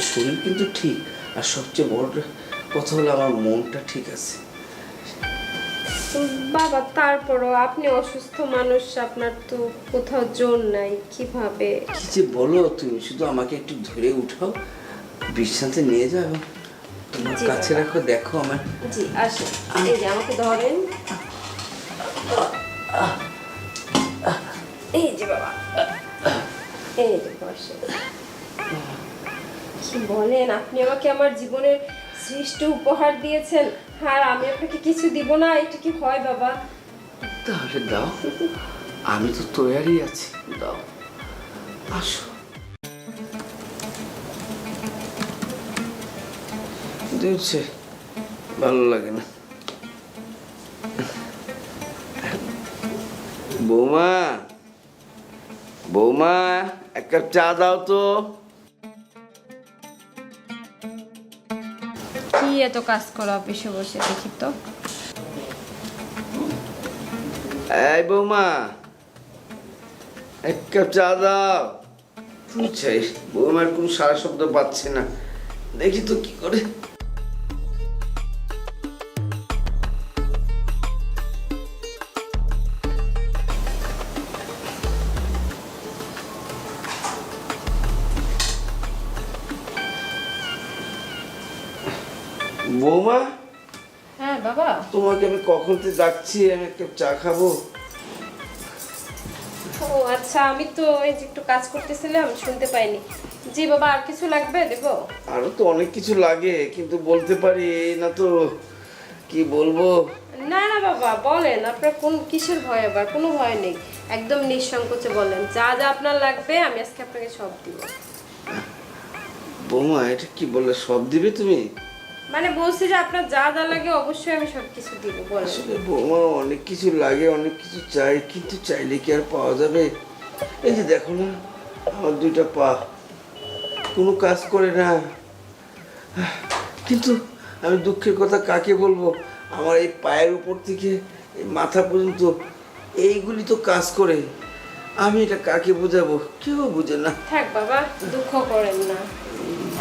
শরীর কিন্তু ঠিক। আর সবচেয়ে বড় কথা হলো আমার মনটা ঠিক আছে। বাবা তারপরও আপনি অসুস্থ মানুষ আপনার তো কোথাও জোর নাই কীভাবে? কি যে বলো তুমি শুধু আমাকে একটু ধরে উঠাও বিশ্রান্তে নিয়ে যাও। তোমার কাছে রাখো দেখো আমার। জি আসো। এই যে আমাকে ধরেন। এই যে বাবা। এই যে বসেন কি বলেন। আপনি আমাকে আমার জীবনের শ্রেষ্ঠ উপহার দিয়েছেন। আর আমি আপনাকে কিছু দিব না, এটা কি হয় বাবা? তাহলে দাও। আমি তো তৈরি আছি। দাও। আসো। দেখছে ভালো লাগে না। বৌমা বৌমা, এক কাপ চা দাও তো। এত কাজ করো অফিসে বসে, দেখি তো। এই বৌমা, এক কাপ চা দাও। চাই বৌমার কোনো সারা শব্দ পাচ্ছে না। দেখি তো কি করে। কখন থেকে ডাকছি আমি এক কাপ চা খাব। ও আচ্ছা আমি তো এই যে একটু কাজ করতেছিলাম শুনতে পাইনি। জি বাবা আর কিছু লাগবে দেবো? আরও তো অনেক কিছু লাগে কিন্তু বলতে পারি এই না তো কি বলব? না না বাবা বলেন আপনার কোন কিসের ভয় আবার? কোনো ভয় নেই। একদম নিঃসংকোচে বলেন যা যা আপনার লাগবে আমি আজকে আপনাকে সব দিব। বৌমা এটা কি বললে? সব দিবে তুমি? মানে বলছি যে আপনার যা যা লাগে অবশ্যই আমি সব কিছু দিব আসলে বৌমা অনেক কিছু লাগে অনেক কিছু চাই কিন্তু চাইলে কি আর পাওয়া যাবে? এই যে দেখো না আমার দুইটা পা। কোনো কাজ করে না। কিন্তু আমি দুঃখের কথা কাকে বলব? আমার এই পায়ের উপর থেকে এই মাথা পর্যন্ত এইগুলি তো কাজ করে। আমি এটা কাকে বোঝাবো? কেউ বুঝে না। থাক বাবা দুঃখ করেন না।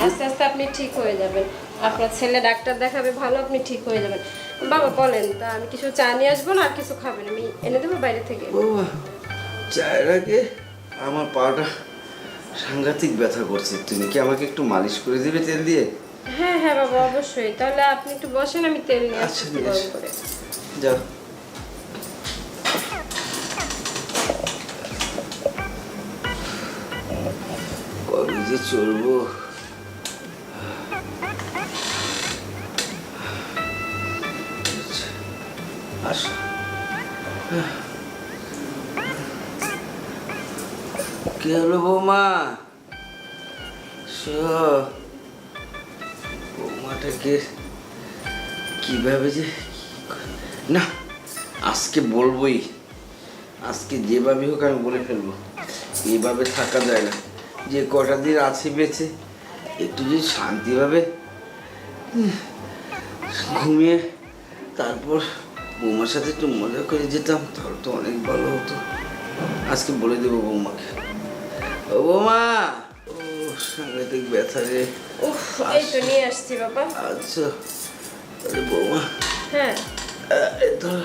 আস্তে আস্তে আপনি ঠিক হয়ে যাবেন। আপনার ছেলে ডাক্তার দেখাবে ভালো আপনি ঠিক হয়ে যাবেন। বাবা বলেন তা আমি কিছু চা নিয়ে আসব না আর কিছু খাবেন? আমি এনে দেবো বাইরে থেকে। চায়ের আগে আমার পাটা সাংঘাতিক ব্যথা করছে। তুমি কি আমাকে একটু মালিশ করে দিবে তেল দিয়ে? হ্যাঁ হ্যাঁ বাবা অবশ্যই। তাহলে আপনি একটু বসেন আমি তেল নিয়ে আচ্ছা, আসছি গরম করে। যাও। কবে যে চলবো কি হলো বৌমা বৌমাটাকে কীভাবে যে না, আজকে বলবোই। আজকে যেভাবে হোক আমি বলে ফেলব। এইভাবে থাকা যায় না। যে কটা দিন আছে বেঁচে, একটু যদি শান্তিভাবে ঘুমিয়ে তারপর বৌমার সাথে একটু মজা করে যেতাম, তাহলে তো অনেক ভালো হতো। আজকে বলে দেবো বৌমাকে। ও বৌমা ও সাংঘাতিক ব্যথা রে। উফ এই তো নিয়ে আসছি বাবা। আচ্ছা বৌমা। হ্যাঁ। এই ধর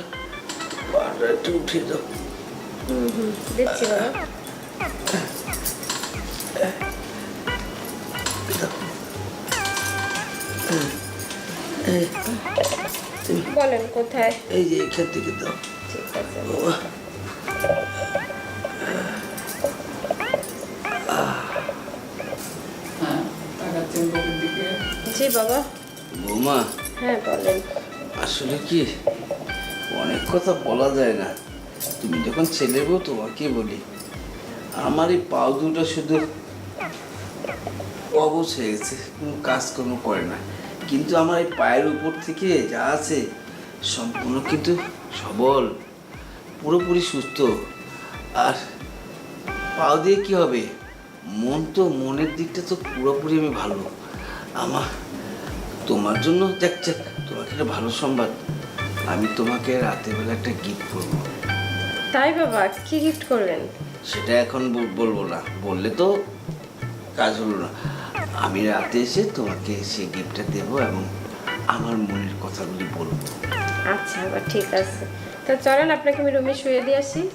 পাটা একটু উঠিয়ে দাও। হুম হুম দিচ্ছি বাবা। বলেন কোথায়? এই যে এখান থেকে দাও। ঠিক আছে। বাবা বৌমা হ্যাঁ বলেন। আসলে কি? অনেক কথা বলা যায় না। তুমি যখন ছেলে বউ তোমাকে বলি। আমার এই পাও দুটো শুধু অবশ হয়ে গেছে কোনো কাজকর্ম করে না। কিন্তু আমার এই পায়ের উপর থেকে যা আছে সম্পূর্ণ কিন্তু সবল পুরোপুরি সুস্থ। আর পাও দিয়ে কি হবে? মন তো মনের দিকটা তো পুরোপুরি আমি ভালো। আমার তোমার জন্য দেখ তোমাকে একটা ভালো সংবাদ। আমি তোমাকে রাতের বেলা একটা গিফট করব। তাই বাবা কি গিফট করবেন সেটা এখন বল- বলব না। বললে তো কাজ হলো না। আমি রাতে এসে তোমাকে সেই গিফটটা দেবো এবং আমার মনের কথাগুলি বলব। আচ্ছা এবার ঠিক আছে। তো চলেন আপনাকে আমি রুমে শুয়ে দিয়ে আসি।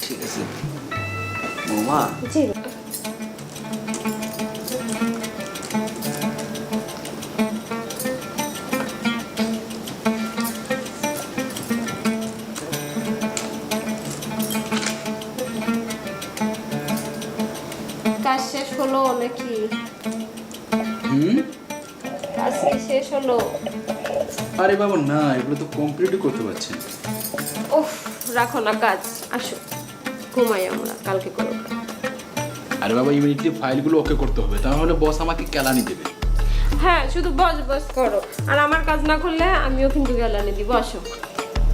ঠিক আছে। বৌমা জি হলো আরে বাবা না এগুলো তো কমপ্লিটই করতে পারছেন উফ রাখো না কাজ। আসো। ঘুমাই আমরা কালকে করো। আরে বাবা ইমিডিয়েটলি ফাইলগুলো ওকে করতে হবে তাহলে বস আমাকে কেলানি দেবে। হ্যাঁ শুধু বস বস করো। আর আমার কাজ না করলে আমিও কিন্তু গেলানি দিব আসো।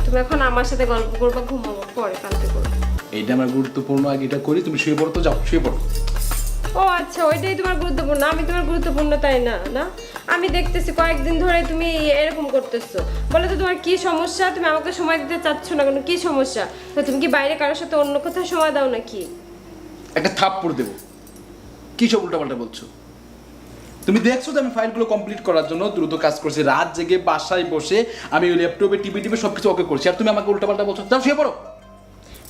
তুমি এখন আমার সাথে গল্প করবা ঘুমাবো পরে কালকে করব এইটা আমার গুরুত্বপূর্ণ আগে এটা করি তুমি শুয়ে পড়ো তো যাও শুয়ে পড়ো। ও আচ্ছা ওইটাই তোমার গুরুত্বপূর্ণ আমি তোমার গুরুত্বপূর্ণ তাই না না? আমি দেখতেছি কয়েকদিন ধরে তুমি এরকম করতেছো। বলে তো তোমার কি সমস্যা? তুমি আমাকে সময় দিতে চাচ্ছ না কেন? কি সমস্যা? তো তুমি কি বাইরে কারোর সাথে অন্য কোথাও সময় দাও নাকি? একটা থাপ্পড় দেবো। কি সব উল্টাপাল্টা বলছো? তুমি দেখছ তো আমি ফাইলগুলো কমপ্লিট করার জন্য দ্রুত কাজ করছি। রাত জেগে বাসায় বসে আমি ওই ল্যাপটপে টিভি টিভি সব কিছু ওকে করছি। আর তুমি আমাকে উল্টাপাল্টা বলছো। যাও শুয়ে পড়ো।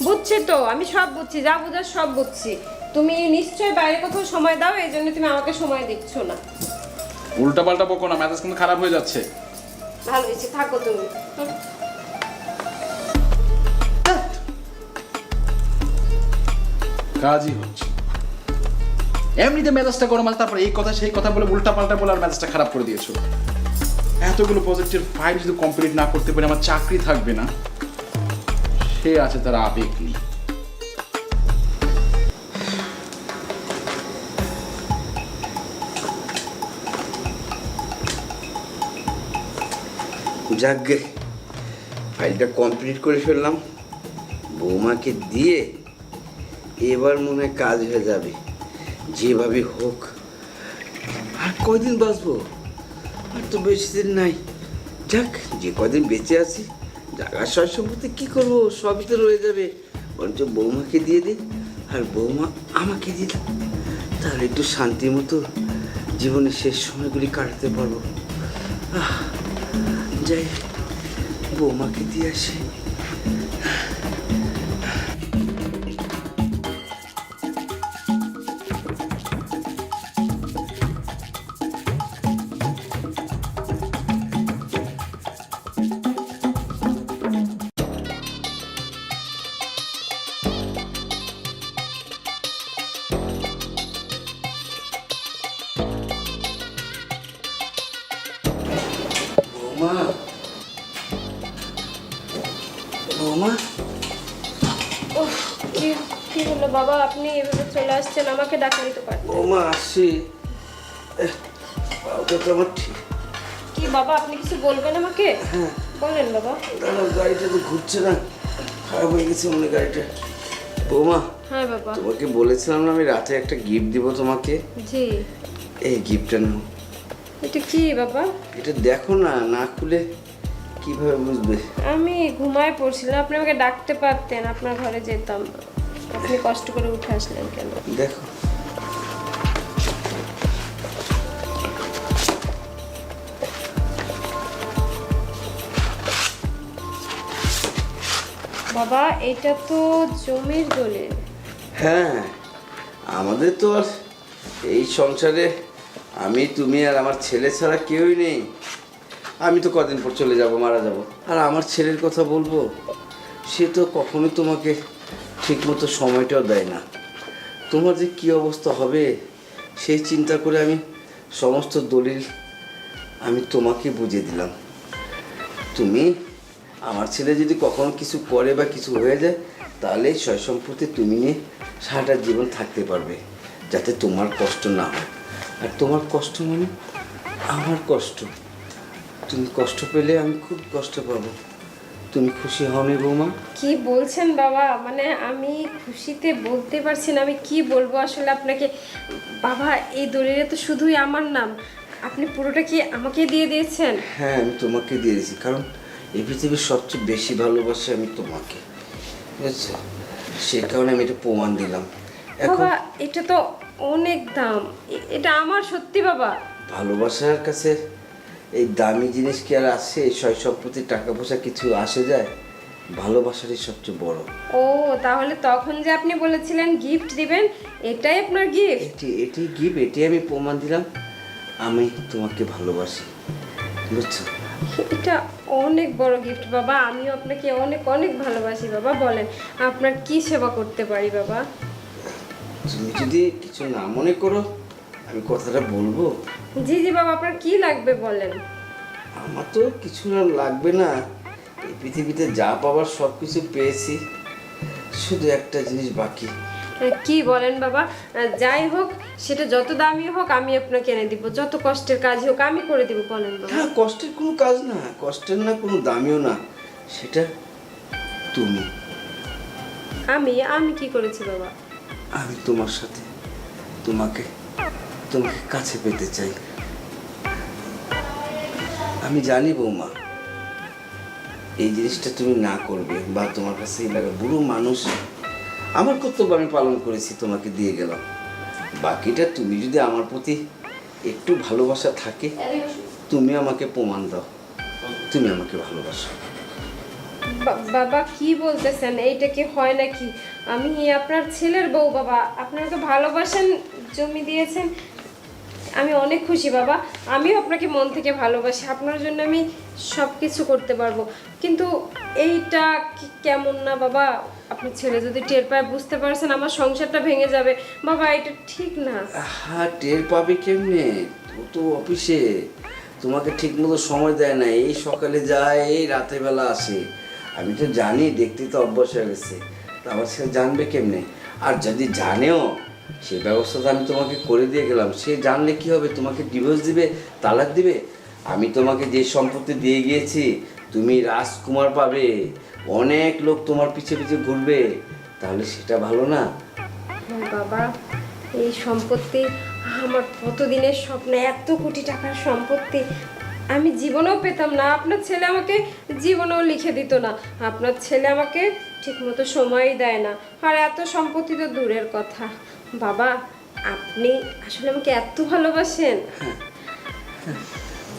বুঝছি তো আমি সব বুঝছি। যা বুঝার সব বুঝছি। তুমি নিশ্চয়ই বাইরে কোথাও সময় দাও এই জন্য তুমি আমাকে সময় দিচ্ছ না। উল্টাপাল্টা বকো না মেজাজ কিন্তু খারাপ হয়ে যাচ্ছে। ভালো হয়েছে থাকো তুমি। কাজই হচ্ছে। এমনিতে মেজাজটা গরম আছে তারপর এই কথা সেই কথা বলে উল্টা পাল্টা বলে আর মেজাজটা খারাপ করে দিয়েছ। এতগুলো প্রজেক্টের ফাইল যদি কমপ্লিট না করতে পারে আমার চাকরি থাকবে না। সে আছে তার আবেগ নিয়ে। যাকগে ফাইলটা কমপ্লিট করে ফেললাম। বৌমাকে দিয়ে এবার মনে হয় কাজ হয়ে যাবে। যেভাবে হোক। আর কয়দিন বাঁচবো? আর তো বেশি দিন নাই। যাক, যে কদিন বেঁচে আছি, জায়গা সয় সম্পত্তি কী করব? সবই তো রয়ে যাবে। বরঞ্চ বৌমাকে দিয়ে দিই, আর বৌমা আমাকে দিয়ে দিল তাহলে একটু শান্তি মতো জীবনের শেষ সময়গুলি কাটাতে পারব। আহ যাই বৌমাকে দিয়ে আসি। বাবা আপনি এভাবে চলে আসছেন আমাকে ডাকা দিতে পারেন বৌমা আসছি। এহ, পাওটা তো আমার ঠিক কি বাবা আপনি কিছু বলবেন আমাকে? হ্যাঁ। বলেন বাবা। দাঁড়াও গাড়িটা তো ঘুরছে না। খারাপ হয়ে গেছে মনে গাড়িটা। বৌমা হ্যাঁ বাবা। তোমাকে বলেছিলাম না আমি রাতে একটা গিফট দিব তোমাকে? জি। এই গিফটটা নাও। এটা কি বাবা? এটা দেখো না না খুলে কীভাবে বুঝবে? আমি ঘুমায় পড়ছিলাম আপনি আমাকে ডাকতে পারতেন আপনার ঘরে যেতাম। আপনি কষ্ট করে উঠে আসলেন কেন? দেখো। বাবা এটা তো জমির দলিল। হ্যাঁ আমাদের তো আর এই সংসারে আমি তুমি আর আমার ছেলে ছাড়া কেউই নেই। আমি তো কদিন পর চলে যাব মারা যাব। আর আমার ছেলের কথা বলব? সে তো কখনো তোমাকে ঠিকমতো সময়টাও দেয় না। তোমার যে কী অবস্থা হবে, সেই চিন্তা করে আমি সমস্ত দলিল আমি তোমাকে বুঝিয়ে দিলাম। তুমি আমার ছেলে যদি কখনো কিছু করে বা কিছু হয়ে যায়, তাহলে সয় সম্পত্তি তুমি নিয়ে সারাটা জীবন থাকতে পারবে, যাতে তোমার কষ্ট না হয়। আর তোমার কষ্ট মানে আমার কষ্ট। তুমি কষ্ট পেলে আমি খুব কষ্ট পাবো। তুমি খুশি হওনি বৌমা? কি বলছেন বাবা? মানে আমি খুশিতে বলতে পারছি না। আমি কি বলব? আসলে আপনাকে বাবা এই দলিলে তো শুধুই আমার নাম। আপনি পুরোটা কি আমাকে দিয়ে দিয়েছেন? হ্যাঁ আমি তোমাকে দিয়ে দিয়েছি। কারণ এই পৃথিবীর সবচেয়ে বেশি ভালোবাসি আমি তোমাকে। ঠিক আছে? সে কারণে আমি এটা প্রমাণ দিলাম। বাবা এটা তো অনেক দাম। এটা আমার সত্যি বাবা। ভালোবাসার কাছে এই দামি জিনিস কি আর আসে সয় সম্পত্তি টাকা পয়সা কিছু আসে যায়? ভালোবাসারই সবচেয়ে বড়। ও তাহলে তখন যে আপনি বলেছিলেন গিফট দিবেন এটাই আপনার গিফট এটি এটি গিফট এটি আমি প্রমাণ দিলাম। আমি তোমাকে ভালোবাসি। বুঝছ? এটা অনেক বড় গিফট বাবা। আমিও আপনাকে অনেক অনেক ভালোবাসি বাবা। বলেন আপনার কি সেবা করতে পারি বাবা? তুমি যদি কিছু না মনে করো আমি কথাটা বলব। জি জি বাবা আপনার কি লাগবে বলেন? আমার তো কিছু না লাগবে না। এই পৃথিবীতে যা পাবার সব কিছু পেয়েছি শুধু একটা জিনিস বাকি। কি বলেন বাবা? যাই হোক সেটা যত দামি হোক আমি আপনাকে এনে দিব। যত কষ্টের কাজ হোক আমি করে দিব বলেন হ্যাঁ কষ্টের কোনো কাজ না কষ্টের না কোনো দামিও না। সেটা তুমি। আমি আমি কি করেছি বাবা? আমি তোমার সাথে তোমাকে তোমাকে কাছে পেতে চাই। আমি জানি বৌমা, এই জিনিসটা তুমি না করবে বা তোমার কাছে লাগে বুড়ো মানুষ। আমার কর্তব্য আমি পালন করেছি, তোমাকে দিয়ে গেলাম। বাকিটা তুমি যদি আমার প্রতি একটু ভালোবাসা থাকে, তুমি আমাকে প্রমাণ দাও। তুমি আমাকে ভালোবাসো। বাবা কি বলতেছেন? এইটা কি হয় নাকি? আমি আপনার ছেলের বউ, বাবা। আপনারা তো ভালোবাসেন, জমি দিয়েছেন। আমি অনেক খুশি, বাবা। আমিও আপনাকে মন থেকে ভালোবাসি। আপনার জন্য আমি সব কিছু করতে পারব। কিন্তু এইটা কেমন না, বাবা? আপনার ছেলে যদি টের পায়, বুঝতে পারছেন, আমার সংসারটা ভেঙে যাবে। বাবা, এটা ঠিক না। হ্যাঁ টের পাবে কেমনে? ও তো অফিসে। তোমাকে ঠিক মতো সময় দেয় না। এই সকালে যায়, এই বেলা আসে। আমি তো জানি দেখতে তো অভ্যাস হয়ে গেছে। তা আমার সে জানবে কেমনে? আর যদি জানেও সে ব্যবস্থা তো আমি তোমাকে করে দিয়ে গেলাম। সে জানলে কি হবে? তোমাকে ডিভোর্স দিবে, তালাক দিবে? আমি তোমাকে যে সম্পত্তি দিয়ে গিয়েছি, তুমি রাজকুমার পাবে। অনেক লোক তোমার পিছে পিছে ঘুরবে। তাহলে সেটা ভালো না? বাবা, এই সম্পত্তি আমার কতদিনের স্বপ্ন, এত কোটি টাকার সম্পত্তি আমি জীবনেও পেতাম না। আপনার ছেলে আমাকে জীবনেও লিখে দিত না। আপনার ছেলে আমাকে ঠিকমতো সময়ই দেয় না। আর এত সম্পত্তি তো দূরের কথা। বাবা আপনি আসলে আমাকে এত ভালোবাসেন।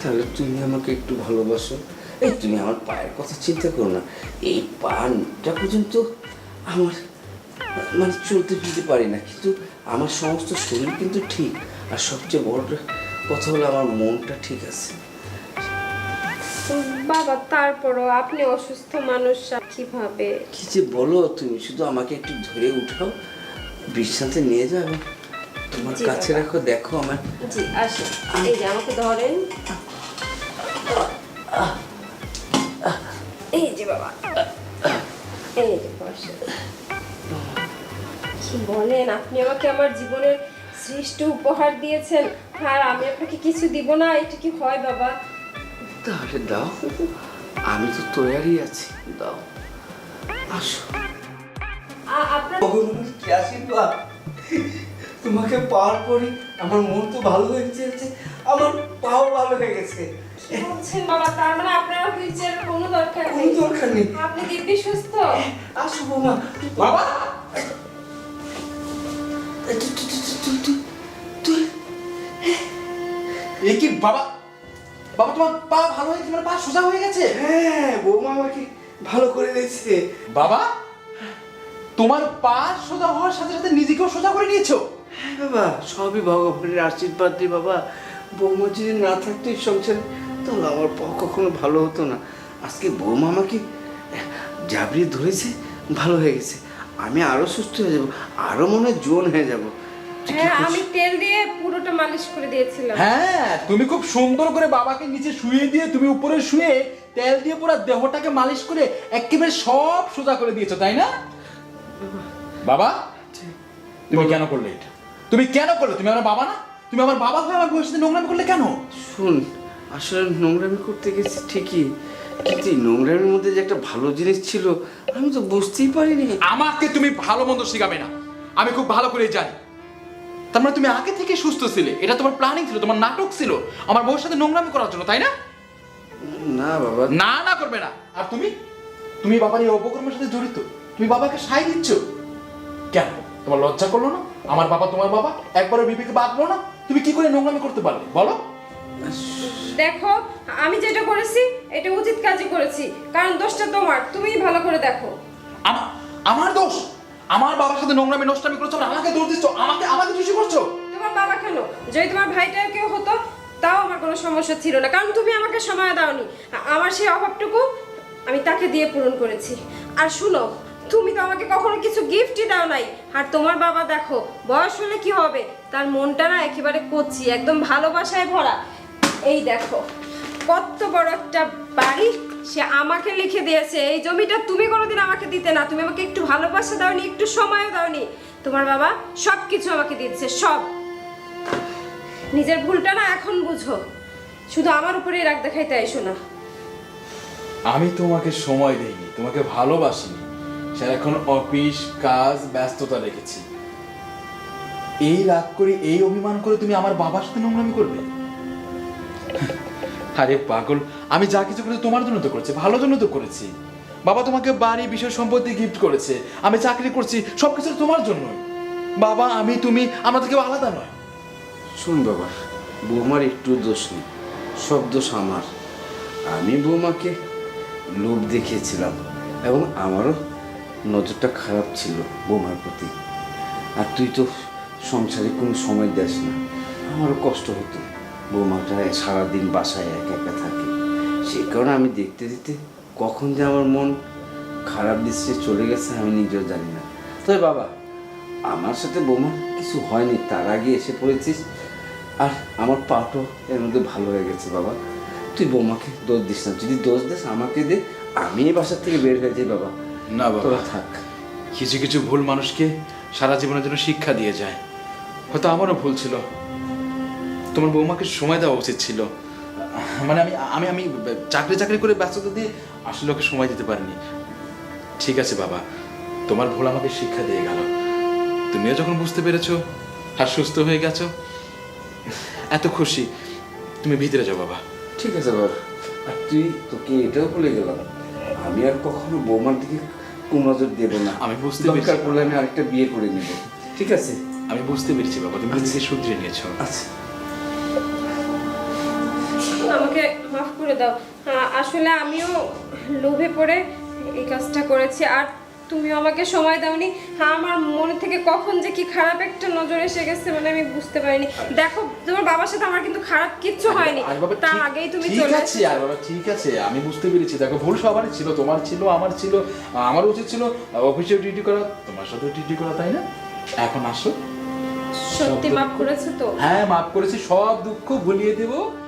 তাহলে তুমি আমাকে একটু ভালোবাসো। এই তুমি আমার পায়ের কথা চিন্তা করো না। এই পানটা পর্যন্ত আমার মানে চলতে ফিরতে পারি না। কিন্তু আমার সমস্ত শরীর কিন্তু ঠিক। আর সবচেয়ে বড় কথা হলো আমার মনটা ঠিক আছে। বাবা তারপরও আপনি অসুস্থ মানুষ কীভাবে? কি যে বলো তুমি? শুধু আমাকে একটু ধরে উঠাও। বিশ্রান্তে নিয়ে যাও এবং তোমার কাছে রাখো দেখো আমার। জি আসুন এই যে আমাকে ধরেন। এই যে বাবা। এই যে কি বলেন আপনি আমাকে আমার জীবনের শ্রেষ্ঠ উপহার দিয়েছেন। আর আমি আপনাকে কিছু দিব না এটা কি হয় বাবা? তাহলে দাও। আমি তো তৈরি আছি। দাও। আসো। আপনার কি আশীর্বাদ তোমাকে পাওয়ার পরে আমার মন তো ভালো হয়ে গেছে আমার পাও ভালো হয়ে গেছে। বলছেন বাবা? তার মানে আপনার হুইল কোনো দরকার কোনো নেই? দরকার নেই। আপনি দিব্যি সুস্থ? আসো বৌমা বাবা! তুই এ কি বাবা? বাবা তোমার পা ভালো হয়েছে তোমার পা সোজা হয়ে গেছে? হ্যাঁ বৌমা আমাকে ভালো করে দিয়েছে। বাবা! তোমার পা সোজা হওয়ার সাথে সাথে নিজেকেও সোজা করে নিয়েছো? হ্যাঁ বাবা সবই ভগবানের আশীর্বাদ দিয়ে বাবা। বৌমা যদি না থাকতো এই সংসারে তাহলে আমার পাও কখনো ভালো হতো না। আজকে বৌমা আমাকে জাবড়িয়ে ধরেছে ভালো হয়ে গেছে। আমি আরও সুস্থ হয়ে যাব আরও মনে হয় জোন হয়ে যাব। হ্যাঁ আমি তেল দিয়ে পুরোটা মালিশ করে দিয়েছিলাম। হ্যাঁ তুমি খুব সুন্দর করে বাবাকে নিচে শুয়ে দিয়ে তুমি উপরে শুয়ে তেল দিয়ে পুরো দেহটাকে মালিশ করে একেবারে সব সোজা করে দিয়েছ তাই না? বাবা? তুমি কেন করলে এটা? তুমি কেন করলে? তুমি আমার বাবা না? তুমি আমার বাবা হয়ে আমার বউয়ের সাথে নোংরামি করলে কেন? শুন আসলে নোংরামি করতে গেছি ঠিকই কিন্তু এই নোংরামির মধ্যে যে একটা ভালো জিনিস ছিল আমি তো বুঝতেই পারিনি। আমাকে তুমি ভালো মন্দ শেখাবে না। আমি খুব ভালো করে জানি। তার মানে তুমি আগে থেকে সুস্থ ছিলে। এটা তোমার প্ল্যানিং ছিল তোমার নাটক ছিল। আমার বউর সাথে নোংরামি করার জন্য তাই না? না বাবা। না না করবে না। আর তুমি? তুমি বাবার এই অপকর্মের সাথে জড়িত। তুমি বাবাকে সাই দিচ্ছ? কেন? তোমার লজ্জা করল না? আমার বাবা তোমার বাবা? একবারও বিপিকে বাঁধলো না? তুমি কি করে নোংরামি করতে পারলে? বলো। দেখো আমি যেটা করেছি এটা উচিত কাজই করেছি। কারণ দোষটা তোমার তুমিই ভালো করে দেখো। আমার আমার দোষ? আমার বাবার সাথে নোংরামি নষ্টামি করছ আর আমাকে দোষ দিচ্ছ? আমাকে আমাকে দোষী করছ? তোমার বাবা কেন? যদি তোমার ভাইটা কেউ হতো তাও আমার কোনো সমস্যা ছিল না। কারণ তুমি আমাকে সময় দাওনি। আমার সেই অভাবটুকু আমি তাকে দিয়ে পূরণ করেছি। আর শুনো তুমি তো আমাকে কখনো কিছু গিফটই দাও নাই। আর তোমার বাবা দেখো, বয়স হলে কি হবে? তার মনটা না একেবারে কচি, একদম ভালোবাসায় ভরা। এই দেখো, কত বড় একটা বাড়ি সে আমাকে লিখে দিয়েছে। এই জমিটা তুমি কোনোদিন আমাকে দিতে না। তুমি আমাকে একটু ভালোবাসা দাওনি, একটু সময়ও দাওনি। তোমার বাবা সব কিছু আমাকে দিচ্ছে সব। নিজের ভুলটা না এখন বুঝো। শুধু আমার উপরেই রাগ দেখাইতে এসো না। আমি তোমাকে সময় দেইনি, তোমাকে ভালোবাসিনি। সারাক্ষণ অফিস, কাজ, ব্যস্ততা রেখেছি। এই রাগ করে, এই অভিমান করে তুমি আমার বাবার সাথে নোংরামি করবে? আরে পাগল, আমি যা কিছু করেছি তোমার জন্য তো করেছি, ভালো জন্য তো করেছি। বাবা তোমাকে বাড়ি, বিষয়, সম্পত্তি গিফট করেছে। আমি চাকরি করছি, সবকিছু তোমার জন্যই। বাবা, আমি, তুমি, আমরা তো কেউ আলাদা নয়। শুন বাবা, বৌমার একটু দোষ নেই, সব দোষ আমার। আমি বৌমাকে লোভ দেখিয়েছিলাম, এবং আমারও নজরটা খারাপ ছিল বৌমার প্রতি। আর তুই তো সংসারে কোনো সময় দেস না। আমারও কষ্ট হতো। বৌমাটা সারাদিন বাসায় একা একা থাকে। সেই কারণে আমি দেখতে দেখতে কখন যে আমার মন খারাপ দৃশ্যে চলে গেছে আমি নিজেও জানি না। তবে বাবা, আমার সাথে বৌমার কিছু হয়নি। তার আগে এসে পড়েছিস। আর আমার পাটও এর মধ্যে ভালো হয়ে গেছে বাবা। তুই বৌমাকে দোষ দিস না। যদি দোষ দিস আমাকে দে। আমি এই বাসার থেকে বের হয়ে যাই বাবা। না বাবা। তোরা থাক। কিছু কিছু ভুল মানুষকে সারা জীবনের জন্য শিক্ষা দিয়ে যায়। হয়তো আমারও ভুল ছিল। তোমার বৌমাকে সময় দেওয়া উচিত ছিল। মানে আমি আমি আমি চাকরি চাকরি করে ব্যস্ততা দিয়ে আসলে ওকে সময় দিতে পারিনি। ঠিক আছে বাবা তোমার ভুল আমাকে শিক্ষা দিয়ে গেল। তুমিও যখন বুঝতে পেরেছ আর সুস্থ হয়ে গেছো এত খুশি তুমি ভিতরে যাও বাবা। ঠিক আছে বাবা আর তুই তোকে এটাও বলে গেলাম আমি আর কখনো বৌমার দিকে কোন নজর দেবো না। আমি বুঝতে দরকার পেরেছি। পড়লে আমি আরেকটা বিয়ে করে নেব। ঠিক আছে? আমি বুঝতে পেরেছি বাবা তুমি নিজে শুধরে নিয়েছো। আচ্ছা। আমাকে মাফ করে দাও। আসলে আমিও লোভে পড়ে এই কাজটা করেছি। আর তুমিও আমাকে সময় দাওনি। হ্যাঁ আমার মনে থেকে কখন যে কি খারাপ একটা নজর এসে গেছে মানে আমি বুঝতে পারিনি। দেখো তোমার বাবার সাথে আমার কিন্তু খারাপ কিচ্ছু হয়নি। তার আগেই তুমি চলে আছে আর বাবা ঠিক আছে আমি বুঝতে পেরেছি। দেখো ভুল সবারই ছিল তোমার ছিল আমার ছিল আমার উচিত ছিল অফিসেও ডিউটি করা তোমার সাথেও ডিউটি করা তাই না? এখন আসো। সত্যি মাফ করেছে তো? হ্যাঁ মাফ করেছি সব দুঃখ ভুলিয়ে দেবো।